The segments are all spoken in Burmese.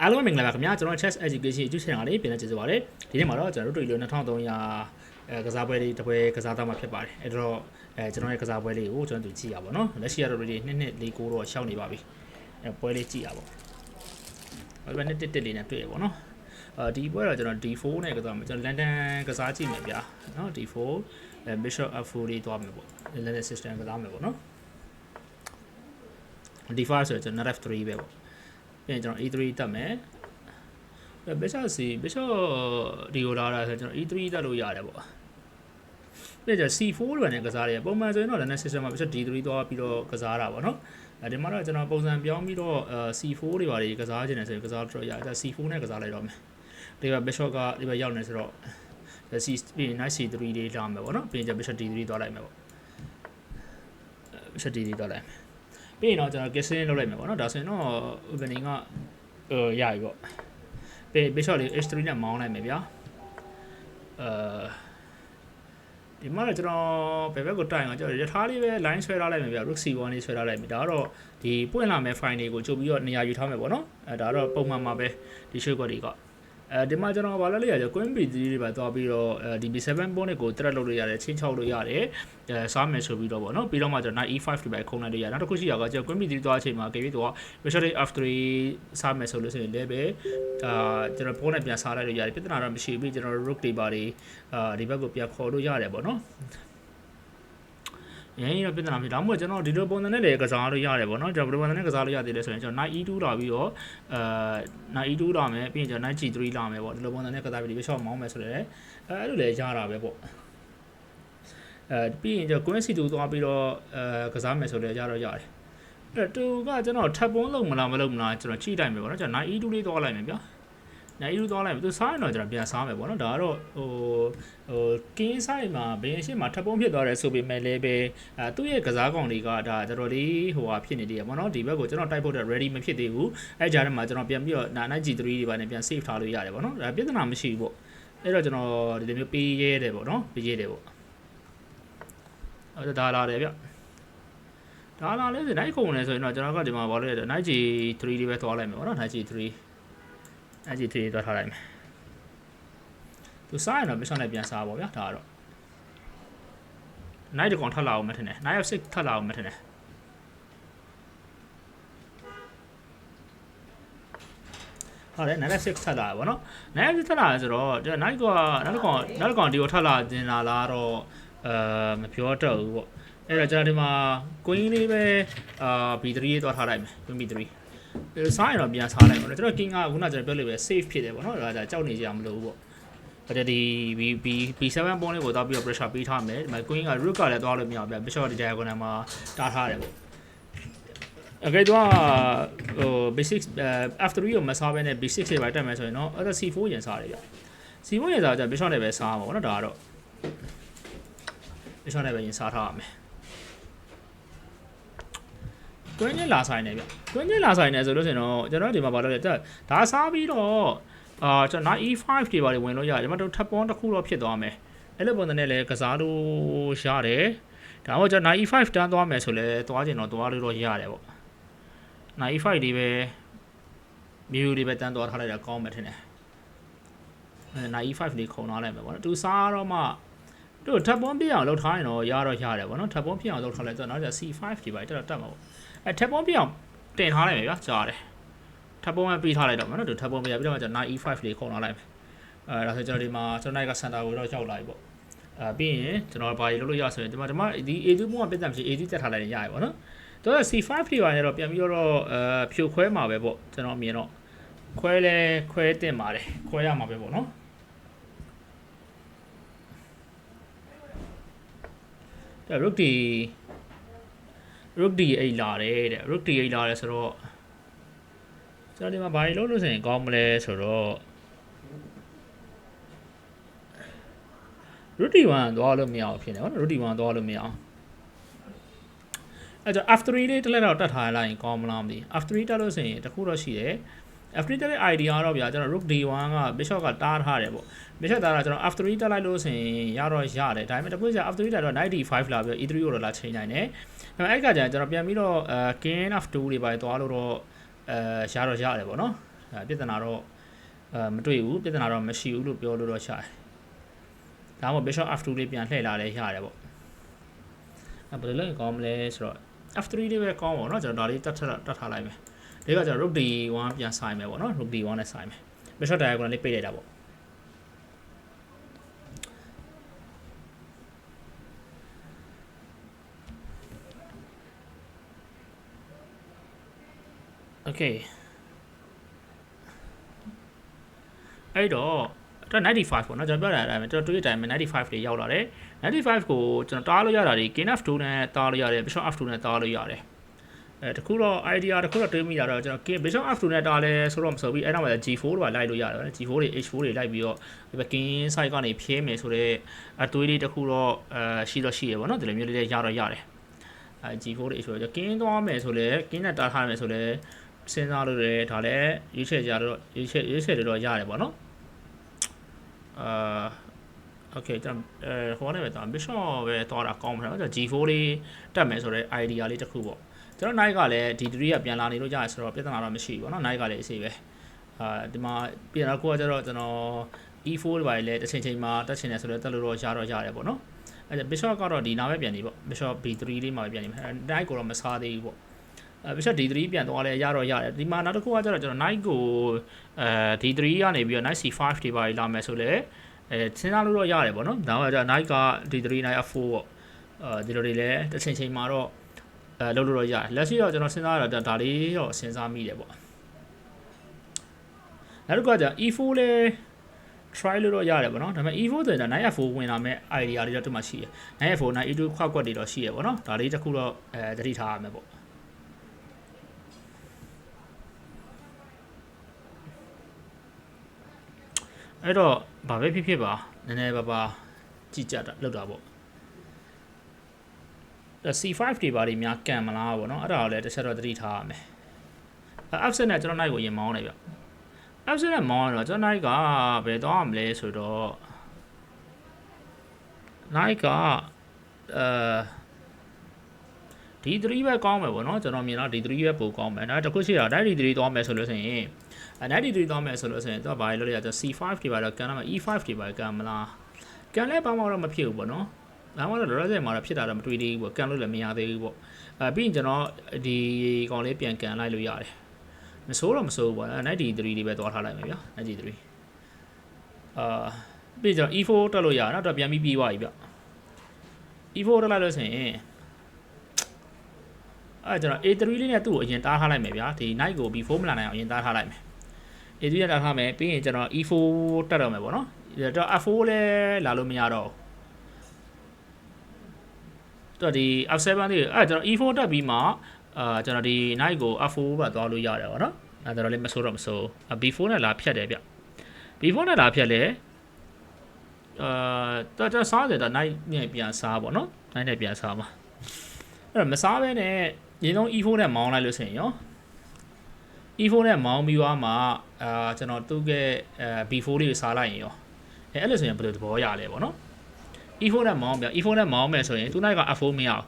အားလုံးပဲမင်္ဂလာပါခင်ဗျာကျွန်တော် chess education YouTube channel လေးပြန်လည်ကြည့်ဆိုပါရစေဒီနေ့မှာတော့ကျွန်တော်တို့တွေ့လို့2300အဲကစားပွဲလေးတစ်ပွဲကစားသားမှာဖြစ်ပါတယ်အဲ့တော့အဲကျွန်တော်ရဲ့ကစားပွဲလေးကိုကျွန်တော်တို့ကြည့်ရပါတော့လက်ရှိကတော့ ready 2နှစ်4 9တော့ရှောက်နေပါပြီအဲပွဲလေးကြည့်ရပါဘာလို့လဲ1 1လေးနဲ့တွေ့ရပါတော့အဲဒီပွဲတော့ကျွန်တော် D4 နဲ့ကစားမှာကျွန်တော် London ကစားကြည့်မယ်ဗျာနော် D4 အဲ Bishop F4 လေးတွားမယ်ပေါ့ London system ကစားမယ်ပေါ့နော် D5 ဆိုတော့ကျွန်တော် F3 ပဲပေါ့ ပြီးရင်ကျွန်တော် E3 တက်မယ်အဲ Bishop C Bishop ဒီကိုလာတာဆိုကျွန်တော် E3 တက်လို့ရတယ်ပေါ့ပြီးတော့ C4 လွယ်နဲ့ကစားရတယ်ပုံမှန်ဆိုရင်တော့လည်း next system မှာ Bishop D3 သွားပြီးတော့ကစားတာပေါ့နော်အဲဒီမှာတော့ကျွန်တော်ပုံစံပြောင်းပြီးတော့အဲ C4 တွေပါတွေကစားခြင်းနဲ့ဆိုရင်ကစားတော့ရတယ် C4 နဲ့ကစားလိုက်တော့မယ်ဒီက Bishop ကဒီဘက်ရောက်နေဆိုတော့ C ပြီးရင် knight C3 လေးလာမယ်ပေါ့နော်ပြီးရင်ကျ Bishop D3 သွားလိုက်မယ်ပေါ့ Bishop D3 သွားလိုက်မယ် ပြီးရင်တော့ကျွန်တော် kissing လုပ်လိုက်မယ်ပေါ့နော်ဒါဆိုရင်တော့ opening ကဟိုရပြီပေါ့ပြီး bishop လေး h3 နဲ့မောင်းလိုက်မယ်ဗျာအဲဒီမှာတော့ကျွန်တော်ဘယ်ဘက်ကိုတိုင်အောင်ကျွန်တော်ရထားလေးပဲ line ဆွဲထားလိုက်မယ်ဗျာ rook c1 လေးဆွဲထားလိုက်မယ်ဒါကတော့ဒီပွင့်လာမယ့် file တွေကိုကြိုပြီးတော့နေရာယူထားမယ်ပေါ့နော်အဲဒါတော့ပုံမှန်မှာပဲဒီ shape တွေက အဲဒီမှာကျွန်တော်ဘာလဲလဲရကြ queen b3 တွေပါသွားပြီးတော့အဲဒီ b7 ပုံးတွေကို thread လုပ်လို့ရတယ်ချင်းချောက်လို့ရတယ်အဲစားမယ်ဆိုပြီးတော့ဗောနော်ပြီးတော့မှကျွန်တော် knight e5 တွေပဲခုံလိုက်လို့ရတယ်နောက်တစ်ခုရှိရကကျွန်တော် queen b3 သွားအချိန်မှာကေပြီးတော့ bishop f3 စားမယ်ဆိုလို့ဆိုရင်လည်းပဲအာကျွန်တော်ပုံးနဲ့ပြန်စားလိုက်လို့ရတယ်ပြဿနာတော့မရှိဘူးကျွန်တော် rook တွေပါတွေအာဒီဘက်ကိုပြန်ခေါ်လို့ရတယ်ဗောနော် ရင်းရပြဿနာမရှိဒါမှမဟုတ်ကျွန်တော်ဒီလိုပုံစံနဲ့လည်းကစားလို့ရတယ်ပေါ့နော်ကျွန်တော်ဘယ်လိုပုံစံနဲ့ကစားလို့ရသေးလဲဆိုရင်ကျွန်တော် knight e2 လာပြီးတော့အဲ knight e2 လာမယ်ပြီးရင်ကျွန်တော် knight g3 လာမယ်ပေါ့ဒီလိုပုံစံနဲ့ကစားပြီးဒီ bishop မောင်းမယ်ဆိုတော့အဲအဲ့လိုလည်းရတာပဲပေါ့အဲပြီးရင်ကျွန်တော် queen c2 သွားပြီးတော့အဲကစားမယ်ဆိုလည်းရတော့ရတယ်အဲ့တူကကျွန်တော်ထပ်ပုံးလုံးမလားမလုံးမလားကျွန်တော်ချိန်တိုင်းမယ်ပေါ့နော်ကျွန်တော် knight e2 လေးသွားလိုက်မယ်ဗျာ နိုင်ယူသွားလိုက်ပြီသူစားရင်တော့ကျွန်တော်ပြန်စားမယ်ပေါ့နော်ဒါကတော့ဟိုဟိုကင်းဆိုင်မှာဘင်းရှိမှာထပ်ပုံးဖြစ်သွားတယ်ဆိုပေမဲ့လည်းပဲအဲသူ့ရဲ့ကစားကောင်တွေကဒါတော်တော်လေးဟိုဟာဖြစ်နေသေးရပေါ့နော်ဒီဘက်ကိုကျွန်တော်တိုက်ဖို့တော့ ready မဖြစ်သေးဘူးအဲကြားထဲမှာကျွန်တော်ပြန်ပြီးတော့နာ G3 တွေပါနဲ့ပြန် save ထားလို့ရတယ်ပေါ့နော်ဒါပြဿနာမရှိဘူးပေါ့အဲ့တော့ကျွန်တော်ဒီလိုမျိုးပေးရဲတယ်ပေါ့နော်ပေးရဲတယ်ပေါ့အဲ့ဒါလာတယ်ဗျဒါလာလဲဆိုနိုင်ခုံလဲဆိုရင်တော့ကျွန်တော်ကဒီမှာဘာလို့လဲ Night G3 လေးပဲသွားလိုက်မယ်ပေါ့နော် Night G3 အဲ့ဒီ3တွက်ထားလိုက်မယ်သူစားရင်တော့ mission နဲ့ပြန်စားပါဗျာဒါကတော့ night တကောင်ထပ်လာအောင်မထင်နဲ့ night of 6ထပ်လာအောင်မထင်နဲ့ဟုတ်တယ် night of 6ထပ်လာပါတော့ night of 6ထပ်လာဆိုတော့ဒီ night ကနောက်တစ်ကောင်နောက်တစ်ကောင်ဒီကိုထပ်လာတင်လာလားတော့အဲမပြောတော့ဘူးပေါ့အဲ့တော့ကျွန်တော်ဒီမှာ queen လေးပဲအာ b3 ရေးသွားထားလိုက်မယ် queen b3 စားရင်တော့ပြန်စားလိုက်ပါတော့ကျွန်တော် king ကခုနကျွန်တော်ပြောလို့ပဲ safe ဖြစ်တယ်ပေါ့နော်ဒါကြကြောက်နေကြမလို့ပေါ့ဒါဒီ B B B7 ပုံးလေးကိုတော့ပြီးတော့ pressure ပေးထားမယ်ဒီမှာ queen က rook ကလည်းသွားလို့မရဘူးဗျ bishop ဒီ diagonal မှာတားထားတယ်ပေါ့အကယ်တော့ဟို basic after 3ကိုမစားဘဲနဲ့ b6 တွေပဲတက်မယ်ဆိုရင်တော့အဲ့ဒါ c4 ရင်စားတယ်ဗျ c4 ရင်စားကြ bishop နဲ့ပဲစားမှာပေါ့နော်ဒါကတော့ bishop နဲ့ပဲရင်စားထားရမယ် တွင်းချင်းလာဆိုင်နေဗျတွင်းချင်းလာဆိုင်နေဆိုလို့ဆိုရင်တော့ကျွန်တော်ဒီမှာဘာလို့လဲဒါစားပြီးတော့အာကျွန်တော် E5 တွေပါဝင်လို့ရတယ်ဒီမှာတော့ထပ်ပွန်တစ်ခုတော့ဖြစ်သွားမယ်အဲ့လိုပုံစံနဲ့လည်းကစားလို့ရတယ်ဒါမှမဟုတ်ကျွန်တော် E5 တန်းသွားမယ်ဆိုလဲသွားကျင်တော့သွားလို့တော့ရတယ်ပေါ့ E5 လေးပဲမြူလေးပဲတန်းသွားထားလိုက်တာကောင်းမယ်ထင်တယ်အဲ E5 လေးခုံထားလိုက်မယ်ပေါ့နော်သူစားတော့မှ တို့ထပ်ပွန်ပြအောင်လုပ်ထားရင်တော့ရတော့ရတယ်ပေါ့နော်ထပ်ပွန်ပြအောင်လုပ်ထားလိုက်တော့နောက်ကျ C5 တွေပါတက်တော့တက်မှာပေါ့အဲထပ်ပုံးပြအောင်တင်ထားလိုက်မယ်ဗျာကြားတယ်ထပ်ပုံးပဲပြီးထားလိုက်တော့မယ်နော်ဒီထပ်ပုံးပြပြီးတော့မှကျွန်တော် e5 လေးခုံလာလိုက်မယ်အဲဒါဆိုကျွန်တော်ဒီမှာကျွန်တော်နိုင်ကစင်တာကိုတော့ရောက်လာပြီပေါ့အဲပြီးရင်ကျွန်တော်ဘာကြီးလုပ်လို့ရဆိုရင်ဒီမှာဒီမှာဒီ A2 ပုံးကပြတ်တယ်မရှိ A2 တက်ထားလိုက်ရင်ရရပါတော့တော့ C5 တွေပါနေတော့ပြန်ပြီးတော့အဲဖြိုခွဲမှာပဲပေါ့ကျွန်တော်မြင်တော့ခွဲလဲခွဲတင်ပါတယ်ခွဲရမှာပဲပေါ့နော် ဒါ rook ဒီ rook d8 လာတယ်တဲ့ rook d8 လာတယ်ဆိုတော့ကျွန်တော်ဒီမှာဘာလို့လို့ဆိုရင်ကောင်းမလဲဆိုတော့ rook d1 သွားလို့မရအောင်ဖြစ်နေပါတော့ rook d1 သွားလို့မရအောင်အဲကြောင့် f3 လေးတစ်လက်တော့တက်ထားလိုက်ရင်ကောင်းမလားမသိ f3 တက်လို့ဆိုရင်တခုတော့ရှိတယ် f3 တက်တဲ့ idea တော့ဗျာကျွန်တော် rook d1 က bishop ကတားထားတယ်ပေါ့ bishop တားတာကျွန်တော် f3 တက်လိုက်လို့ဆိုရင်ရတော့ရတယ်ဒါပေမဲ့တခုကျ f3 တက်တော့ knight d5 လာပြီး e3 ကိုတော့လာချိန်နိုင်တယ်ဒါပေမဲ့အဲ့ကကြာကျွန်တော်ပြန်ပြီးတော့အဲ king of 2တွေပါသွားလို့တော့အဲရတော့ရတယ်ပေါ့နော်အဲပြဿနာတော့အဲမတွေ့ဘူးပြဿနာတော့မရှိဘူးလို့ပြောလို့တော့ရှာတယ်ဒါမှမဟုတ် bishop f2 လေးပြန်လှည့်လာလဲရတယ်ပေါ့အဲဘယ်လိုလဲကောင်းမလဲဆိုတော့ f3 လေးပဲကောင်းပါတော့ကျွန်တော်ဒါလေးတတ်ထတတ်ထားလိုက်မယ် ဒီကကျွန်တော် rook d1 ပြန်ဆိုင်မယ်ပေါ့နော် rook d1 နဲ့ဆိုင်မယ် bishop diagonal လေးပိတ်လိုက်တာပေါ့ okay အဲ့တော့တော့95ပေါ့နော်ကျွန်တော်ပြောတာအဲ့ဒါကျွန်တော်တွေးတဲ့အတိုင်းပဲ95တွေရောက်လာတယ်95ကိုကျွန်တော်တားလို့ရတာဒီ king f2 နဲ့တားလို့ရတယ် bishop f2 နဲ့တားလို့ရတယ် အဲတခုတော့ idea တခုတော့တွေးမိတာတော့ကျွန်တော် king bishop f2 နဲ့တားလဲဆိုတော့မဆိုပြီးအဲ့တော့မှ g4 တော့လိုက်လို့ရတယ် g4 တွေ h4 တွေလိုက်ပြီးတော့ဒီ king side ကနေဖြင်းမယ်ဆိုတော့အတွေးလေးတခုတော့အဲရှိတော့ရှိရပါတော့ဒီလိုမျိုးလေးရတော့ရတယ်အဲ g4 တွေ h4 တွေ king သွားမယ်ဆိုလဲ king နဲ့တားထားမယ်ဆိုလဲစဉ်းစားလို့ရတယ်ဒါလည်းရွေးချယ်ကြတော့ရွေးချယ်ရွေးချယ်တော့ရတယ်ပေါ့နော်အာโอเคကျွန်တော်အဲဟိုကနေပဲတော့ mission ပဲသွားတာကောင်းမှာတော့ G4 လေးတက်မယ်ဆိုတော့ idea လေးတစ်ခုပေါ့ ကျွန်တော် night ကလည်း D3 ကပြန်လာနေလို့ရတယ်ဆိုတော့ပြဿနာတော့မရှိဘူးပေါ့နော် night ကလည်းအစီပဲအာဒီမှာပြန်တော့ကိုကကျတော့ကျွန်တော် E4 တွေပါလေတစ်ချိန်ချိန်မှာတက်ချင်တယ်ဆိုတော့တက်လို့တော့ရတော့ရတယ်ပေါ့နော်အဲ bishop ကတော့ဒီနာပဲပြန်နေပေါ့ bishop B3 လေးမှာပဲပြန်နေမယ် night ကိုတော့မစားသေးဘူးပေါ့အဲ bishop d3 ပြန်သွားလဲရတော့ရတယ်ဒီမှာနောက်တစ်ခုကကျတော့ကျွန်တော် knight ကိုအဲ d3 ကနေပြီးတော့ knight c5 တွေပါလာမယ်ဆိုလဲအဲစဉ်းစားလို့တော့ရတယ်ပေါ့နော်ဒါမှကျတော့ knight က d3 knight f4 ပေါ့အဲဒီလိုတွေလည်းတစ်ချိန်ချိန်မှာတော့ အဲလုပ်လို့တော့ရတယ်လက်ရှိတော့ကျွန်တော်စဉ်းစားရတာဒါလေးတော့စဉ်းစားမိတယ်ပေါ့နောက်တစ်ခုကကျ e4 လဲ try လို့တော့ရတယ်ပေါ့နော်ဒါပေမဲ့ e4 ဆိုရင် knight f4 ဝင်လာမဲ့ idea တွေတော့ဒီမှာရှိတယ် knight f4 knight e2 ခွက်ကွက်တွေတော့ရှိရပေါ့နော်ဒါလေးတစ်ခုတော့အဲသတိထားရမယ်ပေါ့အဲ့တော့ဘာပဲဖြစ်ဖြစ်ပါနည်းနည်းပါးပါကြည့်ကြတာလောက်တာပေါ့ C5 တွေပါတွေများကန်မလားပေါ့နော်အဲ့ဒါကိုလည်းတစ်ချက်တော့သတိထားရမယ် offset နဲ့ကျွန်တော် night ကိုရင်မောင်းနေပြ offset နဲ့မောင်းတော့ကျွန်တော် night ကဘယ်တော့မလဲဆိုတော့ night ကအဲ D3 ပဲကောင်းမယ်ပေါ့နော်ကျွန်တော်မြင်တော့ D3 ပဲပိုကောင်းမယ်နောက်တစ်ခုရှိတာ D3 သွားမယ်ဆိုလို့ဆိုရင်အဲ D3 သွားမယ်ဆိုလို့ဆိုရင်တော့ဘာလို့လဲဆိုတော့ C5 တွေပါတော့ကန်တော့ E5 တွေပါကန်မလားကန်လဲဘာမှတော့မဖြစ်ဘူးပေါ့နော် ဘာမှတော့လောလောဆယ်မှာတော့ဖြစ်တာတော့မတွေ့သေးဘူးပေါ့ကန်လို့လည်းမရသေးဘူးပေါ့အဲပြီးရင်ကျွန်တော်ဒီကောင်လေးပြန်ကန်လိုက်လို့ရတယ်မစိုးတော့မစိုးဘူးပေါ့အဲ93လေးပဲသွားထားလိုက်မယ်ဗျာ93အာပြီးကျွန်တော် E4 တက်လို့ရအောင်တော့ပြန်ပြီးပြီးသွားပြီဗျ E4 တက်လိုက်လို့ဆိုရင်အဲကျွန်တော် A3 လေးနဲ့သူ့ကိုအရင်တားထားလိုက်မယ်ဗျာဒီ night ကို B4 မလာနိုင်အောင်အရင်တားထားလိုက်မယ် A3 နဲ့တားထားမယ်ပြီးရင်ကျွန်တော် E4 တက်တော့မယ်ပေါ့နော်တော့ F4 လဲလာလို့မရတော့ တော့ဒီ F7 လေးအဲကျွန်တော် E4 တက်ပြီးမှအာကျွန်တော်ဒီ night ကို F4 ပဲသွားလို့ရတယ်ပေါ့နော်အဲဒါတော့လည်းမဆိုးတော့မဆိုး B4 နဲ့လာဖြတ်တယ်ဗျ B4 နဲ့လာဖြတ်လဲအာတော့ကျွန်တော်စားတယ်တော့ night နဲ့ပြန်စားပေါ့နော် night နဲ့ပြန်စားမှာအဲ့တော့မစားဘဲနဲ့ရင်းလုံး E4 နဲ့မောင်းလိုက်လို့ဆိုရင်ရော E4 နဲ့မောင်းပြီးသွားမှအာကျွန်တော်သူ့ရဲ့အဲ B4 လေးကိုစားလိုက်ရင်ရောအဲအဲ့လိုဆိုရင်ဘယ်လိုသဘောရလဲပေါ့နော် E4 နဲ့မောင်းပြ E4 နဲ့မောင်းမယ်ဆိုရင်သူ night က F4 မရအောင်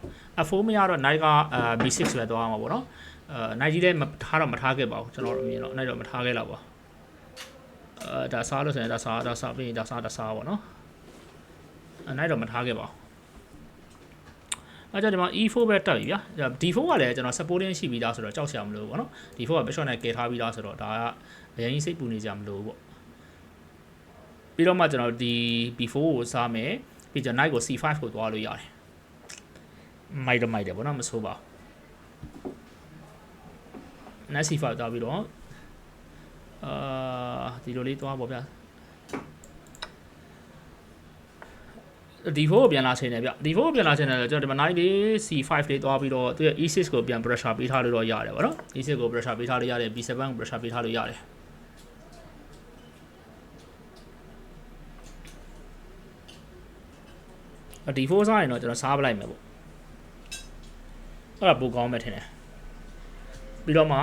F4 မရတော့ night ကအာ B6 ပဲသွားမှာပေါ့နော်အာ night ကြီးလည်းမထားတော့မထားခဲ့ပါဘူးကျွန်တော်တို့အမြင်တော့ night တော့မထားခဲ့တော့ပါအာဒါစားလို့ဆိုရင်ဒါစားဒါစားပြီးရင်ဒါစားဒါစားပေါ့နော်အဲ night တော့မထားခဲ့ပါဘူးအဲကြဒီမှာ E4 ပဲတက်ပြီဗျာ D4 ကလည်းကျွန်တော် supporting ရှိပြီးသားဆိုတော့ကြောက်စရာမလိုဘူးပေါ့နော် D4 က bishop နဲ့ကယ်ထားပြီးသားဆိုတော့ဒါကအရင်ကြီးစိတ်ပူနေကြမလို့ပေါ့ပြီးတော့မှကျွန်တော်ဒီ B4 ကိုစားမယ် ပြီးကျွန်တော် knight ကို C5 ကိုသွားလို့ရတယ်မိုက်တော့မိုက်တယ်ပေါ့နော်မဆိုးပါဘူး knight C5 သွားပြီးတော့အာဒီလိုလေးသွားပေါ့ဗျာ D4 ကိုပြန်လာချိန်တယ်ဗျ D4 ကိုပြန်လာချိန်တယ်ကျွန်တော်ဒီမှာ9လေး C5 လေးသွားပြီးတော့သူရဲ့ E6 ကိုပြန် pressure ပေးထားလို့တော့ရတယ်ဗောနော် E6 ကို pressure ပေးထားလို့ရတယ် B7 ကို pressure ပေးထားလို့ရတယ် အ D4 စားရင်တော့ကျွန်တော်စားပလိုက်မယ်ပေါ့အဲ့ဒါပိုကောင်းမယ်ထင်တယ်ပြီးတော့မှ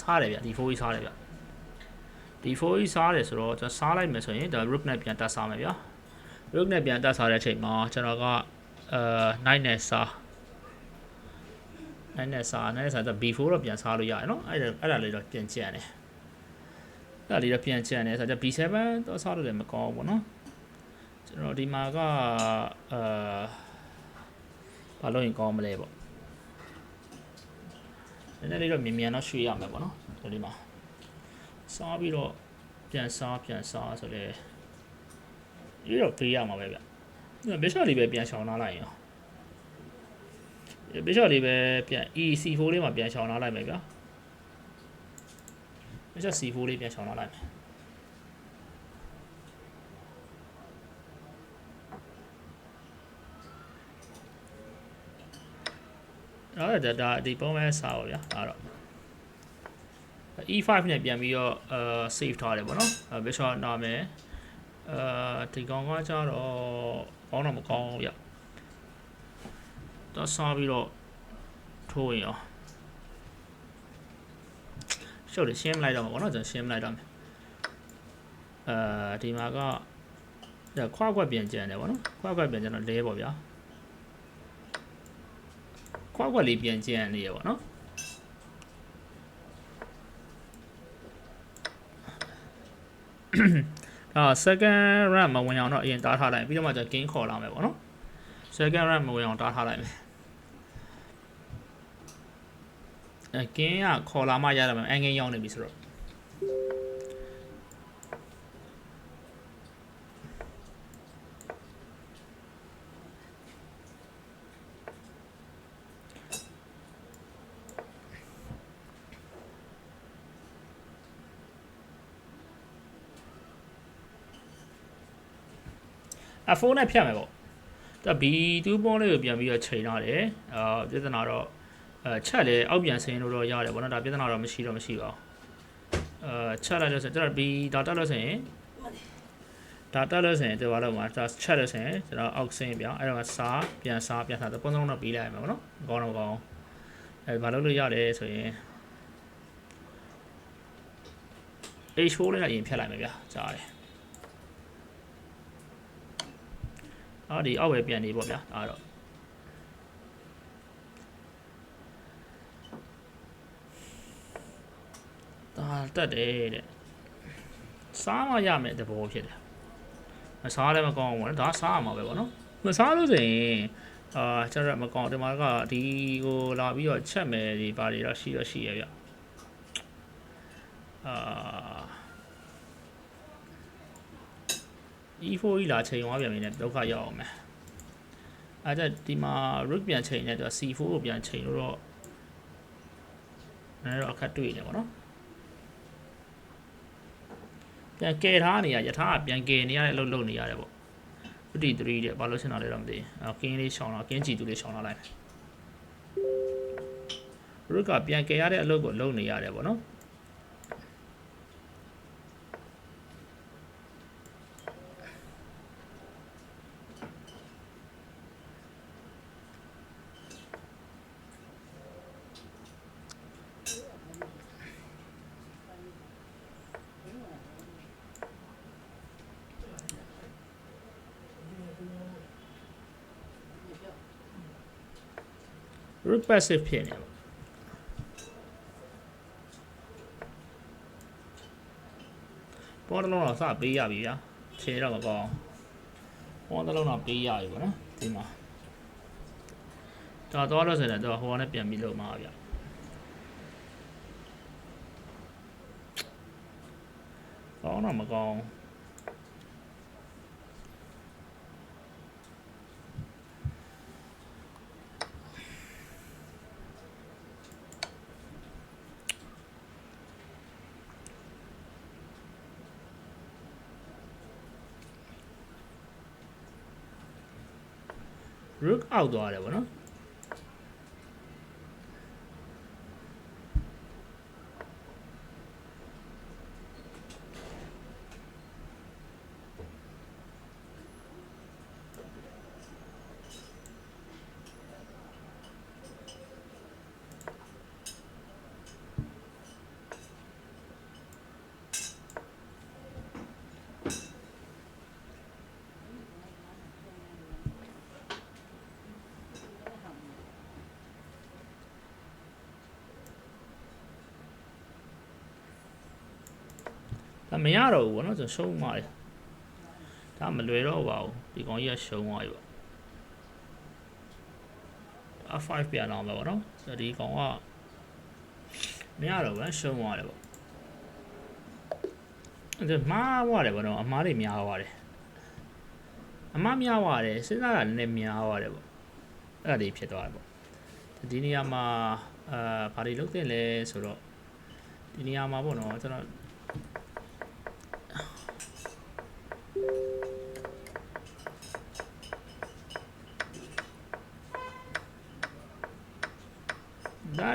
စားတယ်ဗျ D4 ကြီးစားတယ်ဗျ D4 ကြီးစားတယ်ဆိုတော့ကျွန်တော်စားလိုက်မယ်ဆိုရင်ဒါ rook နဲ့ပြန်တက်စားမယ်ဗျာ rook နဲ့ပြန်တက်စားတဲ့အချိန်မှာကျွန်တော်ကအဲ9နဲ့စားနိုင်နဲ့စားနိုင်နဲ့စားတော့ B4 တော့ပြန်စားလို့ရတယ်နော်အဲ့ဒါအဲ့ဒါလေးတော့ပြန်ကြံတယ်အဲ့ဒါလေးတော့ပြန်ကြံတယ်ဆိုတော့ B7 တော့စားလို့လည်းမကောင်းဘူးပေါ့နော် ကျွန်တော်ဒီမှာကအာဘာလို့ရင်ကောင်းမလဲပေါ့နည်းနည်းလေးတော့မြင်မြန်တော့ရွှေ့ရမယ်ပေါ့နော်ဒီမှာစားပြီးတော့ပြန်စားပြန်စားဆိုလေဒီတော့ဖေးရမှာပဲဗျဘစ်ရှော့လေးပဲပြန်ရှောင်ထားလိုက်ရင်ဘစ်ရှော့လေးပဲပြန် EC4 လေးမှာပြန်ရှောင်ထားလိုက်မယ်ဗျာဘစ်ရှော့ C4 လေးပြန်ရှောင်ထားလိုက်မယ် အဲ့ဒါဒါဒီပုံမဲ့စာပါဗျာအဲ့တော့ E5 နဲ့ပြန်ပြီးတော့အာ save ထားတယ်ပေါ့နော်အဲ bishop နာမယ်အာဒီကောင်ကကြတော့ကောင်းတော့မကောင်းဘူးရတော့စားပြီးတော့ထိုးရင်ရောရှုပ်တယ်ရှင်းမလိုက်တော့မှာပေါ့နော်ကျွန်တော်ရှင်းမလိုက်တော့မယ်အာဒီမှာကဒါခွားခွက်ပြန်ကြံတယ်ပေါ့နော်ခွားခွက်ပြန်ကြံတော့လဲပေါ့ဗျာ ခွားခွက်လေးပြန်ကြံနေရပေါ့နော်အာ second run မဝင်အောင်တော့အရင်တားထားလိုက်ပြီးတော့မှကျ gain ခေါ်လာမယ်ပေါ့နော် second run မဝင်အောင်တားထားလိုက်မယ်အဲ gain ကခေါ်လာမှရတယ်မယ်အငိမ့်ရောက်နေပြီဆိုတော့ အဖုန်းနဲ့ဖြတ်မယ်ပေါ့ဒါ B2 ပုံးလေးကိုပြန်ပြီးတော့ချိန်ထားတယ်အာပြဿနာတော့အဲချက်လေအောက်ပြန်ဆင်းလို့တော့ရတယ်ပေါ့နော်ဒါပြဿနာတော့မရှိတော့မရှိပါဘူးအာချက်လိုက်လို့ဆိုတော့ B ဒါတက်လို့ဆိုရင်ဒါတက်လို့ဆိုရင်ဒီဘာလို့မှာဒါချက်လို့ဆိုရင်ကျွန်တော်အောက်ဆင်းပြအဲ့တော့စားပြန်စားပြန်စားတော့ပုံစံတော့ပြီးလိုက်ရမှာပေါ့နော်ကောင်းတော့ကောင်းအဲဘာလို့လို့ရတယ်ဆိုရင် H4 လေးကအရင်ဖြတ်လိုက်မယ်ဗျာကြားတယ် အော်ဒီအောက်ပဲပြန်နေပေါ့ဗျာဒါတော့ဒါတက်တယ်တဲ့စားမရမယ်တဘောဖြစ်တယ်မစားလည်းမကောင်းဘူးနော်ဒါစားရမှာပဲပေါ့နော်မစားလို့ဆိုရင်အာကျွန်တော်မကောင်းဒီမှာကဒီကိုလာပြီးတော့ချက်မယ်ဒီပါတွေတော့ရှိတော့ရှိရဗျအာ E4 ကြီးလာချိန်သွားပြန်ပြီနဲ့ဒုက္ခရောက်အောင်မယ်အဲဒါဒီမှာ rook ပြန်ချိန်နေတော့ C4 ကိုပြန်ချိန်လို့တော့နည်းတော့အခက်တွေ့နေပါတော့ပြန်ကယ်ထားနေရယထာကပြန်ကယ်နေရတဲ့အလုပ်လုပ်နေရတယ်ပေါ့53တဲ့ဘာလို့ရှင်းတာလဲတော့မသိဘူးကင်းလေးရှောင်းတော့ကင်းကြည့်သူလေးရှောင်းလာလိုက် rook ကပြန်ကယ်ရတဲ့အလုပ်ကိုလုပ်နေရတယ်ပေါ့နော် root passive ဖြစ်နေပါပေါ်တစ်လုံးတော့စပေးရပြီဗျာခြေတော့မကောင်းပေါ်တစ်လုံးတော့ပေးရပြီပေါ့နော်ဒီမှာဒါတော့လို့ဆိုရင်တော့ဟိုကနေပြန်ပြီးလုပ်မှာဗျာကောင်းတော့မကောင်း rook အောက်သွား မရတော့ဘူးဗောနော်ကျွန်တော်ရှုံးသွားတယ်ဒါမလွယ်တော့ပါဘူးဒီကောင်ကြီးကရှုံးသွားပြီဗော F5 ပြန်လာမှာဗောနော်ဆိုတော့ဒီကောင်ကမရတော့ဘူးရှုံးသွားတယ်ဗောအဲ့ဒါမှားသွားတယ်ဗောနော်အမားတွေများသွားတယ်အမားများသွားတယ်စဉ်းစားတာနည်းနည်းများသွားတယ်ဗောအဲ့ဒါတွေဖြစ်သွားတယ်ဗောဒီနေရာမှာအာဘာတွေလုပ်သင့်လဲဆိုတော့ဒီနေရာမှာဗောနော်ကျွန်တော်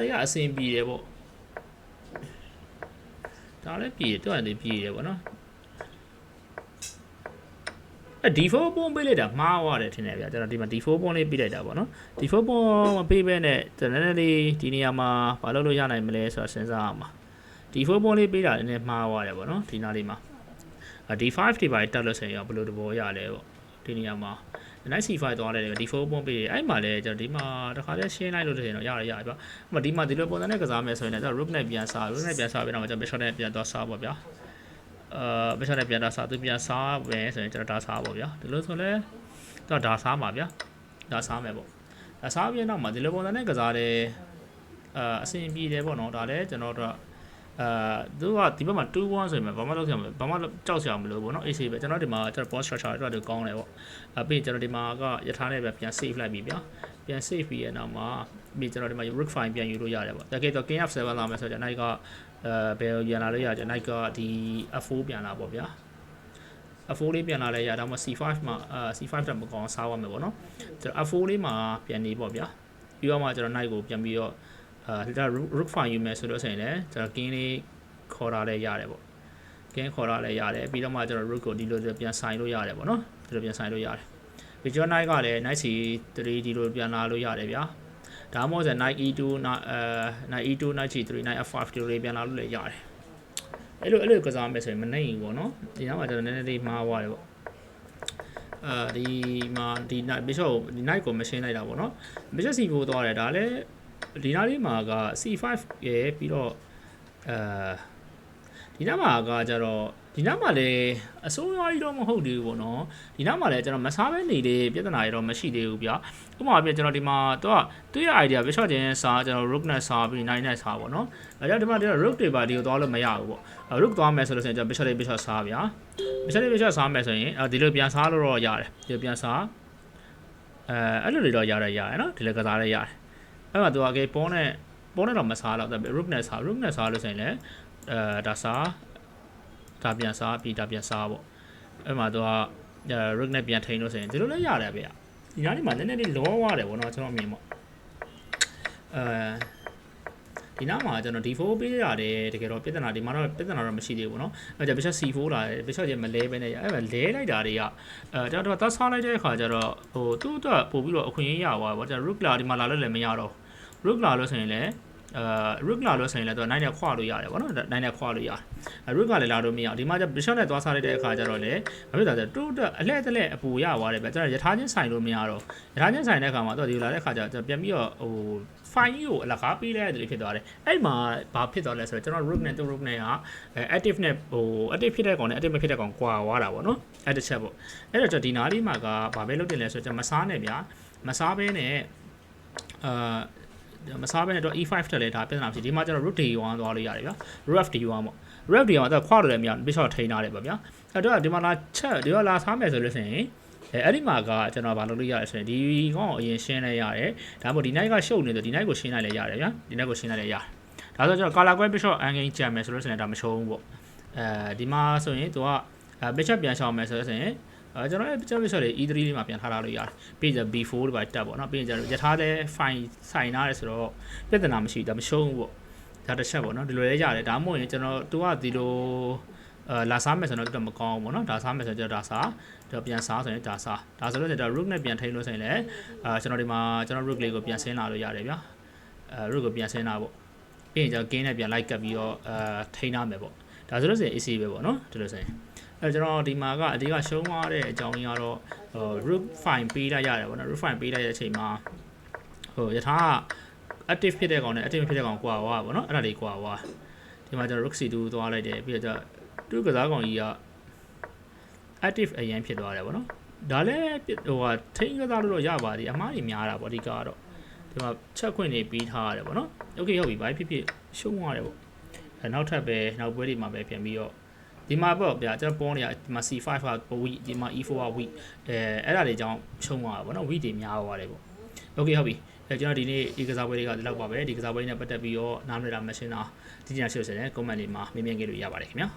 တွေကအဆင်ပြေတယ်ပေါ့ဒါလည်းပြေတယ်တွန့်တယ်ပြေတယ်ပေါ့နော်အဲ default ပုံပေးလိုက်တာမှားသွားတယ်ထင်တယ်ဗျာကျွန်တော်ဒီမှာ default ပုံလေးပေးလိုက်တာပေါ့နော် default ပုံမပေးဘဲနဲ့ကျွန်တော်လည်းဒီနေရာမှာမလုပ်လို့ရနိုင်မလဲဆိုတာစဉ်းစားရမှာ default ပုံလေးပေးတာလည်းနည်းမှားသွားတယ်ပေါ့နော်ဒီနားလေးမှာအဲ D5 ဒီပါတက်လို့ဆိုရင်ဘယ်လိုတဘောရလဲပေါ့ဒီနေရာမှာ nice C5 သွားတယ်ဒီ4ပုံးပေးတယ်အဲ့မှာလည်းကျွန်တော်ဒီမှာတခါတည်းရှင်းလိုက်လို့တည်းတော့ရတယ်ရတယ်ဗျ။ဟိုဒီမှာဒီလိုပုံစံနဲ့ကစားမယ်ဆိုရင်လည်းကျွန်တော် rook နဲ့ပြန်စား rook နဲ့ပြန်စားပြီးတော့ကျွန်တော် bishop နဲ့ပြန်သွားစားပါဗျာ။အာ bishop နဲ့ပြန်သွားစားသူပြန်စားပဲဆိုရင်ကျွန်တော်ဒါစားပါဗျာ။ဒီလိုဆိုလဲတော့ဒါစားပါဗျာ။ဒါစားမယ်ပေါ့။ဒါစားပြီးတော့မှဒီလိုပုံစံနဲ့ကစားတယ်အာအဆင်ပြေတယ်ပေါ့နော်။ဒါလည်းကျွန်တော်တို့ အာသူကဒီဘက်မှာ2-1ဆိုရင်ဘာမှလောက်ဆရာမလို့ဘာမှကြောက်ဆရာမလို့ပေါ့နော် AC ပဲကျွန်တော်ဒီမှာကျွန်တော် boss structure အတွက်တော့ကောင်းတယ်ပေါ့အဲပြီးကျွန်တော်ဒီမှာကယထာနဲ့ပဲပြန် save လိုက်ပြီဗျာပြန် save ပြီးရနောက်မှာပြီးကျွန်တော်ဒီမှာ rook file ပြန်ယူလို့ရတယ်ပေါ့တကယ်တော့ king f7 လာမယ်ဆိုတော့ knight ကအဲဘယ်ပြန်လာလို့ရကြ knight ကဒီ f4 ပြန်လာပေါ့ဗျာ F4 လေးပြန်လာလဲရဒါမှ C5 မှာအာ C5 တက်မကောင်းစားရမယ်ပေါ့နော်ကျွန်တော် F4 လေးမှာပြန်နေပေါ့ဗျာပြီးတော့မှကျွန်တော် night ကိုပြန်ပြီးတော့ အာဒါ rook file ယူမယ်ဆိုလို့ဆိုရင်လည်းကျွန်တော် king လေးခေါ်ထားလဲရတယ်ပေါ့ king ခေါ်ထားလဲရတယ်ပြီးတော့မှကျွန်တော် rook ကိုဒီလိုပြန်ဆိုင်လို့ရတယ်ပေါ့နော်ဒီလိုပြန်ဆိုင်လို့ရတယ်ပြီး John Knight ကလည်း Knight C3 ဒီလိုပြန်လာလို့ရတယ်ဗျာဒါမှမဟုတ်ဆို Knight E2 Knight အဲ Knight E2 Knight G3 Knight F5 ဒီလိုပြန်လာလို့လည်းရတယ်အဲ့လိုအဲ့လိုကစားမယ်ဆိုရင်မနိုင်ဘူးပေါ့နော်ဒီနောက်မှာကျွန်တော်နည်းနည်းလေးမှားသွားတယ်ပေါ့အာဒီမှာဒီ Knight Bishop ကိုဒီ Knight ကိုမရှင်းလိုက်တာပေါ့နော် Bishop C4 သွားတယ်ဒါလည်း ဒီနားလေးမှာက C5 ရဲ့ပြီးတော့အဲဒီနားမှာကကြတော့ဒီနားမှာလည်းအစိုးရကြီးတော့မဟုတ်သေးဘူးပေါ့နော်ဒီနားမှာလည်းကျွန်တော်မစားဘဲနေတဲ့ပြဿနာတွေတော့မရှိသေးဘူးဗျာဥပမာပြကျွန်တော်ဒီမှာတော့သူ့ရဲ့ idea ဘယ် shot ချင်းစားကျွန်တော် rook နဲ့စားပြီး9နဲ့စားပေါ့နော်အဲကြောင့်ဒီမှာဒီ rook တွေပါဒီကိုသွားလို့မရဘူးပေါ့ rook သွားမယ်ဆိုလို့ဆိုရင်ကျွန်တော် bishop တွေ bishop စားဗျာ bishop တွေ bishop စားမယ်ဆိုရင်ဒီလိုပြန်စားလို့တော့ရတယ်ဒီလိုပြန်စားအဲအဲ့လိုတွေတော့ရတယ်ရတယ်နော်ဒီလိုကစားလဲရတယ် အဲ့မှာသူကကေပေါ်နဲ့ပေါ်နဲ့တော့မစားတော့ဒါပေမဲ့ rook နဲ့စား rook နဲ့စားလို့ဆိုရင်လည်းအဲဒါစားဒါပြန်စားပြီးဒါပြန်စားပေါ့အဲ့မှာသူက rook နဲ့ပြန်ထိန်လို့ဆိုရင်ဒီလိုလည်းရတယ်ဗျဒီနားလေးမှာနည်းနည်းလေးလောသွားတယ်ဗောနော်ကျွန်တော်အမြင်ပေါ့အဲဒီနားမှာကျွန်တော် D4 ပေးရတယ်တကယ်တော့ပြဿနာဒီမှာတော့ပြဿနာတော့မရှိသေးဘူးเนาะအဲကြ bishop C4 လာတယ် bishop ချင်းမလဲပဲနဲ့အဲ့မှာလဲလိုက်တာတွေကအဲကျွန်တော်တော့စားလိုက်တဲ့အခါကျတော့ဟိုသူ့အတွက်ပို့ပြီးတော့အခွင့်အရေးရသွားပါကျွန်တော် rook လာဒီမှာလာလို့လည်းမရတော့ rook လာလို့ဆိုရင်လည်းအာ rook လာလို့ဆိုရင်လည်းသူနိုင်နဲ့ခွာလို့ရတယ်ဗောနော်နိုင်နဲ့ခွာလို့ရတယ်အဲ rook ကလည်းလာလို့မရဒီမှာကျ bishop နဲ့သွားစားလိုက်တဲ့အခါကျတော့လေဘာဖြစ်လဲဆိုတော့တိုးတက်အလှည့်တလဲအပူရသွားတယ်ဗျကျွန်တော်ယထာချင်းဆိုင်လို့မရတော့ယထာချင်းဆိုင်တဲ့အခါမှာသူဒီလာတဲ့အခါကျတော့ပြန်ပြီးတော့ဟို fine ကိုအလကားပေးလိုက်တယ်ဖြစ်သွားတယ်အဲ့မှာဘာဖြစ်သွားလဲဆိုတော့ကျွန်တော် rook နဲ့သူ rook နဲ့က active နဲ့ဟို active ဖြစ်တဲ့ကောင်နဲ့ active မဖြစ်တဲ့ကောင်ကွာသွားတာဗောနော်အဲ့တစ်ချက်ပေါ့အဲ့တော့ကျွန်တော်ဒီနားလေးမှာကဘာပဲလုပ်တင်လဲဆိုတော့ကျွန်တော်မစားနဲ့ဗျာမစားဘဲနဲ့အာ မစားဘဲနဲ့တော့ E5 တက်လဲဒါပြဿနာဖြစ်ဒီမှာကျတော့ root D1 သွားလို့ရတယ်ဗျာ root D1 ပေါ့ root D1 အဲ့ခွာလို့လည်းမရဘူး bishop ထိန်းထားတယ်ပေါ့ဗျာအဲ့တော့ဒီမှာလာချက်ဒီကလာစားမယ်ဆိုလို့ရှိရင်အဲအဲ့ဒီမှာကကျွန်တော်ဗာလုပ်လို့ရတယ်ဆိုရင်ဒီကောင်ကိုအရင်ရှင်းလိုက်ရတယ်ဒါမှမဟုတ်ဒီ night ကရှုပ်နေတယ်ဒီ night ကိုရှင်းလိုက်လဲရတယ်ဗျာဒီ night ကိုရှင်းလိုက်လဲရတယ်ဒါဆိုကျွန်တော် color quest bishop angling ကြံမယ်ဆိုလို့ရှိရင်ဒါမရှုံးဘူးပေါ့အဲဒီမှာဆိုရင်သူက bishop ပြန်ရှောင်မယ်ဆိုလို့ရှိရင် အဲကျွန်တော်ရဲ့ bishop bishop တွေ e3 လေးမှာပြန်ထားထားလို့ရတယ်ပြီးကြ b4 တွေပါတက်ပေါ့နော်ပြီးရင်ကျတော့ရထားတဲ့ fine ဆိုင်ထားတယ်ဆိုတော့ပြဿနာမရှိဘူးဒါမရှုံးဘူးပေါ့ဒါတစ်ချက်ပေါ့နော်ဒီလိုလဲရတယ်ဒါမှမဟုတ်ရင်ကျွန်တော်သူကဒီလိုအဲလာစားမယ်ဆိုတော့တော့မကောင်းဘူးပေါ့နော်ဒါစားမယ်ဆိုတော့ဒါစားတော့ပြန်စားဆိုရင်ဒါစားဒါဆိုလို့ဆိုတော့ rook နဲ့ပြန်ထိန်းလို့ဆိုရင်လည်းအာကျွန်တော်ဒီမှာကျွန်တော် rook လေးကိုပြန်ဆင်းလာလို့ရတယ်ဗျာအဲ rook ကိုပြန်ဆင်းလာပေါ့ပြီးရင်ကျွန်တော် gain နဲ့ပြန် like ကပ်ပြီးတော့အဲထိန်းရမယ်ပေါ့ဒါဆိုလို့ဆိုရင် AC ပဲပေါ့နော်ဒီလိုဆိုရင် အဲကျွန်တော်ဒီမှာကအဓိကရှုံးသွားတဲ့အကြောင်းရင်းကတော့ဟို rook fine ပေးလိုက်ရတယ်ပေါ့နော် rook fine ပေးလိုက်တဲ့အချိန်မှာဟိုယထာက active ဖြစ်တဲ့ကောင်နဲ့ active ဖြစ်တဲ့ကောင်ကွာသွားပါပေါ့နော်အဲ့ဒါလေးကွာသွားဒီမှာကျွန်တော် rook c2 သွားလိုက်တယ်ပြီးတော့ သူကစားကောင်ကြီးက active အရင်ဖြစ်သွားတယ်ဗောနော်ဒါလည်းပြဟိုဟာထိန်းကစားလို့တော့ရပါသေးအမားကြီးများတာဗောအဓိကကတော့ဒီမှာချက်ခွင့်တွေပြီးထားရတယ်ဗောနော်โอเคဟုတ်ပြီဘာဖြစ်ဖြစ်ရှုံးသွားတယ်ဗောအဲနောက်ထပ်ပဲနောက်ပွဲတွေမှာပဲပြန်ပြီးတော့ ဒီမှာပေါ့ဗျာကျွန်တော်ပေါ်နေတာဒီမှာ C5 က weak ဒီမှာ E4 က weak အဲအဲ့ဒါတွေကြောင့်ရှုံးသွားတာပေါ့နော် weak တွေများသွားတယ်ပေါ့ okay ဟုတ်ပြီအဲကျွန်တော်ဒီနေ့ဒီကစားပွဲတွေကဒီလောက်ပါပဲဒီကစားပွဲတွေနဲ့ပတ်သက်ပြီးတော့နားမလည်တာမရှင်းတာသိချင်တာရှိလို့ဆိုရင် comment လေးမှာမေးမြန်းခဲ့လို့ရပါတယ်ခင်ဗျာ